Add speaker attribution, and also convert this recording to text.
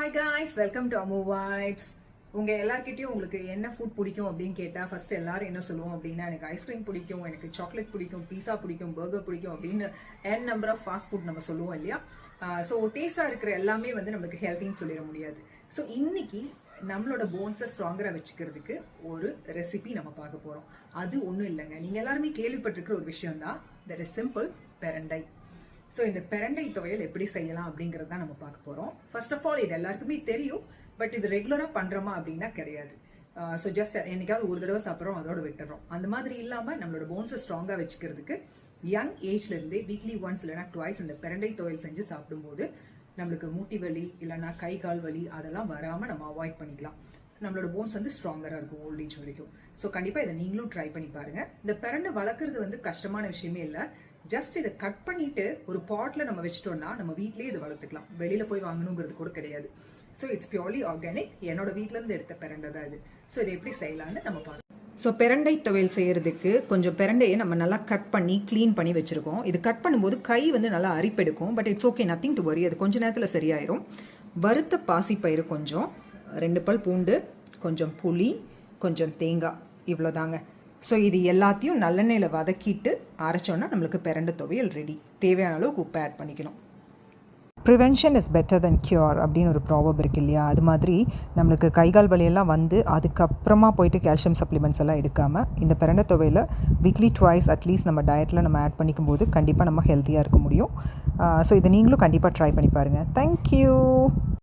Speaker 1: Hi guys welcome to Amu vibes உங்கள் எல்லாருக்கிட்டையும் உங்களுக்கு என்ன ஃபுட் பிடிக்கும் அப்படின்னு கேட்டால் ஃபஸ்ட்டு எல்லாரும் என்ன சொல்லுவோம் அப்படின்னா எனக்கு ஐஸ்கிரீம் பிடிக்கும் எனக்கு சாக்லேட் பிடிக்கும் பீஸா பிடிக்கும் பர்கர் பிடிக்கும் அப்படின்னு என் நம்பர் ஆஃப் ஃபாஸ்ட் ஃபுட் நம்ம சொல்லுவோம் இல்லையா? ஸோ டேஸ்ட்டாக இருக்கிற எல்லாமே வந்து நமக்கு ஹெல்த்தின்னு சொல்லிட முடியாது. ஸோ இன்னைக்கு நம்மளோட போன்ஸை ஸ்ட்ராங்கராக வச்சுக்கிறதுக்கு ஒரு ரெசிபி நம்ம பார்க்க போகிறோம் அது ஒன்றும் இல்லைங்க. நீங்கள் எல்லாருமே கேள்விப்பட்டிருக்கிற ஒரு விஷயம் தான் தட் இஸ் சிம்பிள் பெரண்டை ஸோ இந்த பெரண்டை துவையல் எப்படி செய்யலாம் அப்படிங்கிறது தான் நம்ம பார்க்க போகிறோம் ஃபர்ஸ்ட் ஆஃப் ஆல் இது எல்லாருக்குமே தெரியும் பட் இது ரெகுலராக பண்ணுறோமா அப்படின்னா கிடையாது. ஸோ ஜஸ்ட் என்னைக்காவது ஒரு தடவை சாப்பிட்றோம் அதோட விட்டுறோம். அந்த மாதிரி இல்லாமல் நம்மளோட போன்ஸை ஸ்ட்ராங்காக வச்சுக்கிறதுக்கு யங் ஏஜ்லேருந்தே வீக்லி ஒன்ஸ் இல்லைனா டுவைஸ் இந்த பெரண்டை துவையல் செஞ்சு சாப்பிடும்போது நம்மளுக்கு மூட்டி வலி இல்லைனா கை கால் வலி அதெல்லாம் வராமல் நம்ம அவாய்ட் பண்ணிக்கலாம். நம்மளோட போன்ஸ் வந்து ஸ்ட்ராங்கராக இருக்கும் ஓல்ட் ஏஜ் வரைக்கும். ஸோ கண்டிப்பாக இதை நீங்களும் ட்ரை பண்ணி பாருங்கள் இந்த பிறண்டை வளர்க்குறது வந்து கஷ்டமான விஷயமே இல்லை. ஜஸ்ட் இதை கட் பண்ணிட்டு ஒரு பாட்டில் நம்ம வச்சிட்டோம்னா நம்ம வீட்லேயே இதை வளர்த்துக்கலாம். வெளியில் போய் வாங்கணுங்கிறது கூட கிடையாது. ஸோ இட்ஸ் பியூர்லி ஆர்கானிக் என்னோட வீட்டிலேருந்து எடுத்த பிறண்டை தான் இது. ஸோ இதை எப்படி செய்யலாம்னு நம்ம பார்க்கலாம் ஸோ பெரண்டை துவையல் செய்கிறதுக்கு கொஞ்சம் பெரண்டையை நம்ம நல்லா கட் பண்ணி க்ளீன் பண்ணி வச்சுருக்கோம். இது கட் பண்ணும்போது கை வந்து நல்லா அரிப்பெடுக்கும். But it's okay nothing to worry அது கொஞ்ச நேரத்தில் சரியாயிரும். வறுத்த பாசிப்பயிறு கொஞ்சம் ரெண்டு பல் பூண்டு கொஞ்சம் புளி கொஞ்சம் தேங்காய். இவ்வளோதாங்க. ஸோ இது எல்லாத்தையும் நல்லெண்ணெயில் வதக்கிட்டு அரைச்சோன்னா நம்மளுக்கு பெரண்டை துவையல் ரெடி தேவையான அளவுக்கு உப்பு ஆட் பண்ணிக்கணும். Prevention is better than cure அப்படின்னு ஒரு ப்ராபப் இருக்குது இல்லையா? அது மாதிரி நம்மளுக்கு கைகால் வலியெல்லாம் வந்து அதுக்கப்புறமா போயிட்டு கால்சியம் சப்ளிமெண்ட்ஸ் எல்லாம் எடுக்காமல் இந்த பிறண்ட தொகையில் வீக்லி ட்வைஸ் அட்லீஸ்ட் நம்ம டயட்டில் நம்ம ஆட் பண்ணிக்கும் போது கண்டிப்பாக நம்ம ஹெல்த்தியாக இருக்க முடியும். ஸோ இதை நீங்களும் கண்டிப்பாக ட்ரை பண்ணி பாருங்கள் தேங்க்யூ